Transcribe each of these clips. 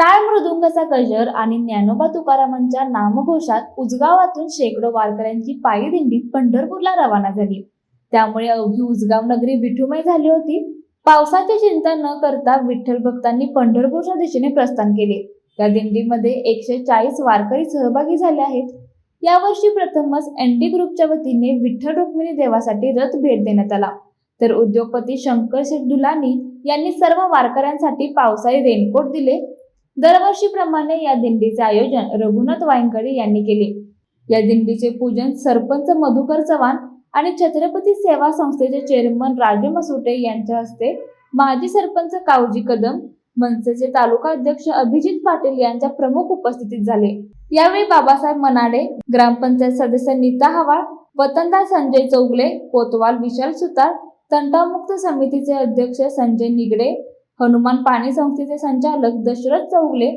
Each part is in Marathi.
टाळ मृदुंगाचा गजर आणि ज्ञानोबा तुकारामांच्या नामघोषात उजगावातून शेकडो वारकऱ्यांची पायी दिंडी पंढरपूरला रवाना झाली. त्यामुळे अवघी उजगाव नगरी विठुमय झाली होती. पावसाची चिंता न करता विठ्ठल भक्तांनी पंढरपूरच्या दिशेने प्रस्थान केले. या दिंडीमध्ये एकशे चाळीस वारकरी सहभागी झाले आहेत. यावर्षी प्रथमच एन डी ग्रुपच्या वतीने विठ्ठल रुक्मिणी देवासाठी रथ भेट देण्यात आला. तर उद्योगपती शंकर शेख दुलानी यांनी सर्व वारकऱ्यांसाठी पावसाळी रेनकोट दिले. दरवर्षीप्रमाणे या दिंडीचे आयोजन रघुनाथ वायंकडे यांनी केले. या दिंडीचे पूजन सरपंच मधुकर चव्हाण आणि छत्रपती सेवा संस्थेचे चेअरमन राजू मसुटे यांच्या हस्ते माजी सरपंच कावजी कदम मनसेचे तालुका अध्यक्ष अभिजित पाटील यांच्या प्रमुख उपस्थितीत झाले. यावेळी बाबासाहेब मनाडे ग्रामपंचायत सदस्य नीता हवाळ वतनदार संजय चौगले कोतवाल विशाल सुतार तंटामुक्त समितीचे अध्यक्ष संजय निगडे हनुमान पाणी संस्थेचे संचालक दशरथ चौगले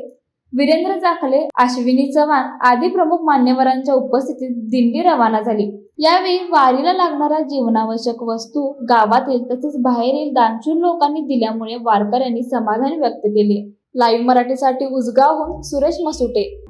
वीरेंद्र जाखले अश्विनी चव्हाण आदी प्रमुख मान्यवरांच्या उपस्थितीत दिंडी रवाना झाली. यावेळी वारीला लागणाऱ्या जीवनावश्यक वस्तू गावातील तसेच बाहेरील दानशूर लोकांनी दिल्यामुळे वारकऱ्यांनी समाधान व्यक्त केले. लाईव्ह मराठीसाठी उजगावहून सुरेश मसुटे.